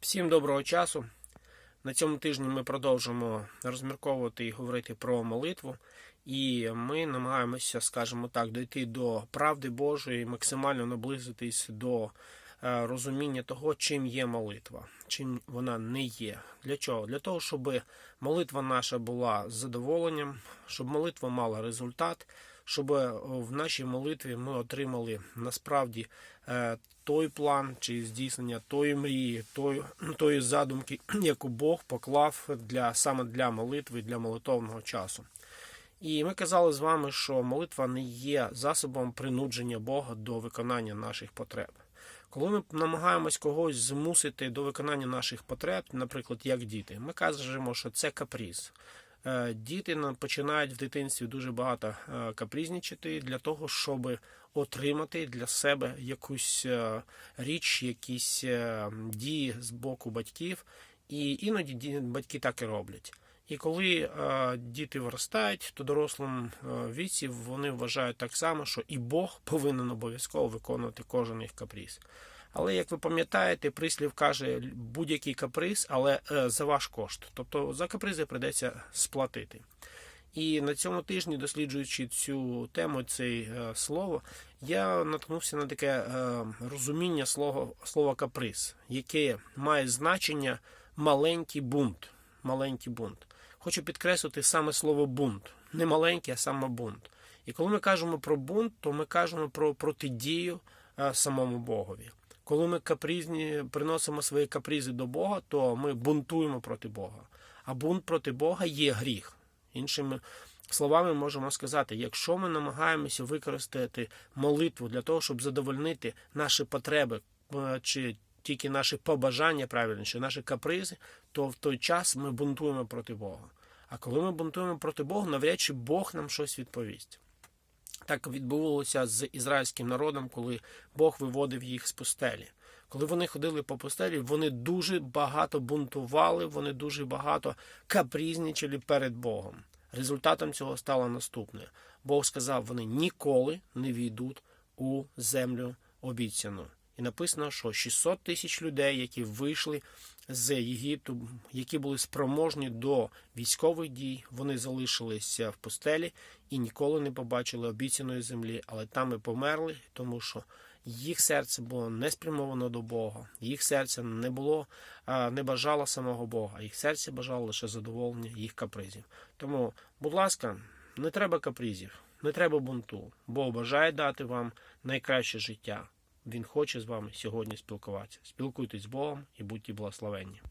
Всім доброго часу. На цьому тижні ми продовжимо розмірковувати і говорити про молитву. І ми намагаємося, скажімо так, дійти до правди Божої, максимально наблизитись до розуміння того, чим є молитва, чим вона не є. Для чого? Для того, щоб молитва наша була з задоволенням, щоб молитва мала результат, щоб е, в нашій молитві ми отримали насправді е, той план чи здійснення тої мрії, тої, тої задумки, яку Бог поклав для саме для молитви, для молитовного часу. І ми казали з вами, що молитва не є засобом принудження Бога до виконання наших потреб. Коли ми намагаємось когось змусити до виконання наших потреб, наприклад, як діти, ми кажемо, що це каприз. Е, Діти на- починають в дитинстві дуже багато е, капризнічати для того, щоб отримати для себе якусь е, річ, якісь дії з боку батьків, і іноді батьки так і роблять. І коли діти виростають, то дорослому е, віці вони вважають так само, що і Бог повинен обов'язково виконувати кожен їх каприз. Але як ви пам'ятаєте, прислів каже будь-який каприз, але е, за ваш кошт. Тобто за капризи прийдеться сплатити. І на цьому тижні, досліджуючи цю тему, це е, слово, я наткнувся на таке е, розуміння слова, слова каприз, яке має значення маленький бунт. Маленький бунт. Хочу підкреслити саме слово бунт. Не маленький, а саме бунт. І коли ми кажемо про бунт, то ми кажемо про протидію е, самому Богові. Коли ми капризні, приносимо свої капризи до Бога, то ми бунтуємо проти Бога. А бунт проти Бога є гріх. Іншими словами, можемо сказати, якщо ми намагаємося використати молитву для того, щоб задовольнити наші потреби е, чи тільки наші побажання, правильніше, наші капризи, то в той час ми бунтуємо проти Бога. А коли ми бунтуємо проти Бога, навряд чи Бог нам щось відповість. Так відбувалося з ізраїльським народом, коли Бог виводив їх з пустелі. Коли вони ходили по пустелі, вони дуже багато бунтували, вони дуже багато капризничали перед Богом. Результатом цього стало наступне: Бог сказав, вони ніколи не війдуть у землю обіцяну. І написано, що 600 тисяч людей, які вийшли з Єгипту, які були спроможні до військових дій, вони залишилися в пустелі і ніколи не побачили обіцяної землі, але там і померли, тому що їх серце було не спрямовано до Бога, їх серце не було, не бажало самого Бога, їх серце бажало лише задоволення їх капризів. Тому, будь ласка, не треба капризів, не треба бунту. Бог бажає дати вам найкраще життя. Він хоче з вами сьогодні спілкуватися. Спілкуйтесь з Богом і будьте благословенні.